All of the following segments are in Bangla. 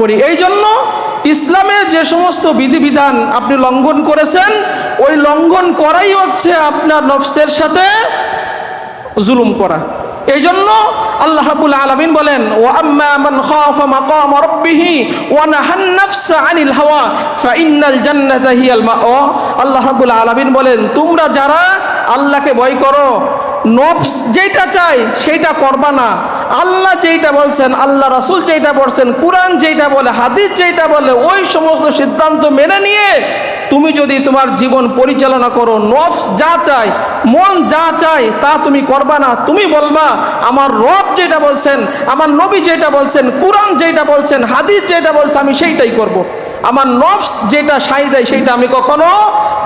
করি। এই জন্য ইসলামের যে সমস্ত বিধিবিধান আপনি লঙ্ঘন করেছেন, ওই লঙ্ঘন করাই হচ্ছে আপনার নফসের সাথে জুলুম করা। এই জন্য আল্লাহ রাব্বুল আলামিন বলেন, ওয়া আম্মা মান খাফা মাকাম রাব্বিহি ওয়া নাহান নাফসা আনিল হাওয়া আলামিন বলেন, তোমরা যারা আল্লাহকে ভয় করো, নফস যেটা চাই সেইটা করবা না। আল্লাহ যেইটা বলছেন, আল্লাহ রাসূল যেইটা বলছেন কোরআন যেইটা বলে, হাদিস যেইটা বলে, ওই সমস্ত সিদ্ধান্ত মেনে নিয়ে তুমি যদি তোমার জীবন পরিচালনা করো, নফস যা চায়, মন যা চায়, তা তুমি করবা না তুমি বলবা, আমার রব যেটা বলছেন, আমার নবী যেটা বলছেন, কোরআন যেটা বলছেন, হাদিস যেটা বলছে, আমি সেইটাই করব। আমার নফস যেটা সাই দেয় সেইটা আমি কখনো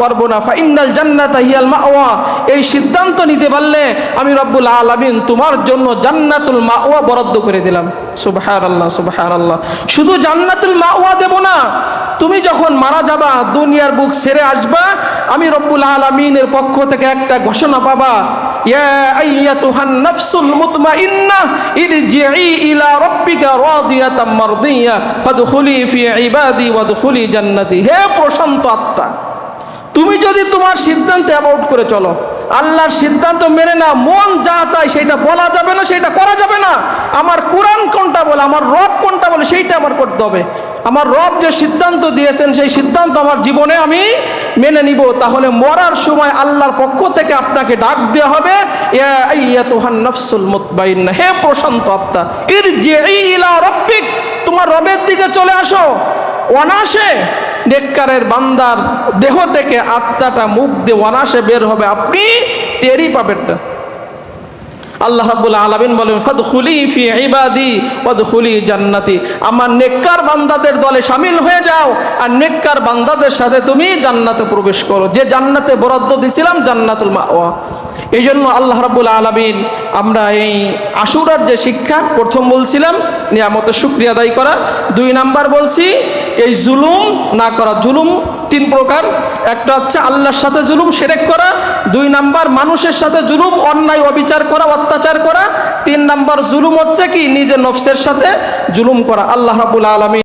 করব না। ফাইনাল জান্নাত হিয়াল মাওয়া। এই সিদ্ধান্ত নিতে পারলে আমি রব্বুল আলামিন তোমার জন্য জান্নাতুল মাওয়া বরাদ্দ করে দিলাম। সুবহান আল্লাহ সুবহান আল্লাহ শুধু জান্নাতুল মাওয়া দেব না তুমি যখন মারা যাবা, দুনিয়ার বুক ছেড়ে আসবা, আমি রব্বুল আলমিনের পক্ষ থেকে একটা ঘোষণা পাবা হে প্রশান্ত আত্মা, তুমি যদি তোমার সিদ্ধান্তে অ্যাবাউট করে চলো, আল্লাহর সিদ্ধান্ত মেনে না মন যা চায় সেটা বলা যাবে না, সেটা করা যাবে না। আমার কোরআন কোনটা বলে, আমার রব কোনটা বলে, সেইটা আমার হবে আমার রব যে সিদ্ধান্ত দিয়েছেন, সেই সিদ্ধান্ত আমার জীবনে আমি মেনে নিব। তাহলে মরার সময় আল্লাহর পক্ষ থেকে আপনাকে ডাক দেওয়া হবে নাফসুল হে প্রশান্ত আত্মা ইরজিই ইলা রাব্বিক তোমার রবের দিকে চলে আসো। অনাসে নেককারের বান্দার দেহ থেকে আত্মাটা মুখ দিয়ে অনাসে বের হবে। আপনি টেরই পাবেন না। আল্লাহ রাব্বুল আলামিন বলেন, ফাদখুলি ফি ইবাদি ওয়াদখুলি জান্নাতি। আমার নেককার বান্দাদের দলে শামিল হয়ে যাও আর নেককার বান্দাদের সাথে তুমি জান্নাতে প্রবেশ করো। যে জান্নাতে বরাদ্দ দিছিলাম জান্নাতুল মাওয়া। এই জন্য আল্লাহ রাব্বুল আলামিন আমরা এই আশুরার যে শিক্ষা, প্রথম বলছিলাম, নিয়ামতের শুক্রিয়া আদায় করা দুই নাম্বার বলছি, এই জুলুম না করা, জুলুম তিন প্রকার। একটা হচ্ছে আল্লাহর সাথে জুলুম, সেরেক করা। দুই নাম্বার, মানুষের সাথে জুলুম, অন্যায়, অবিচার করা, অত্যাচার করা। তিন নাম্বার, জুলুম হচ্ছে কি? নিজের নফসের সাথে জুলুম করা। আল্লাহ রাবুল আলমী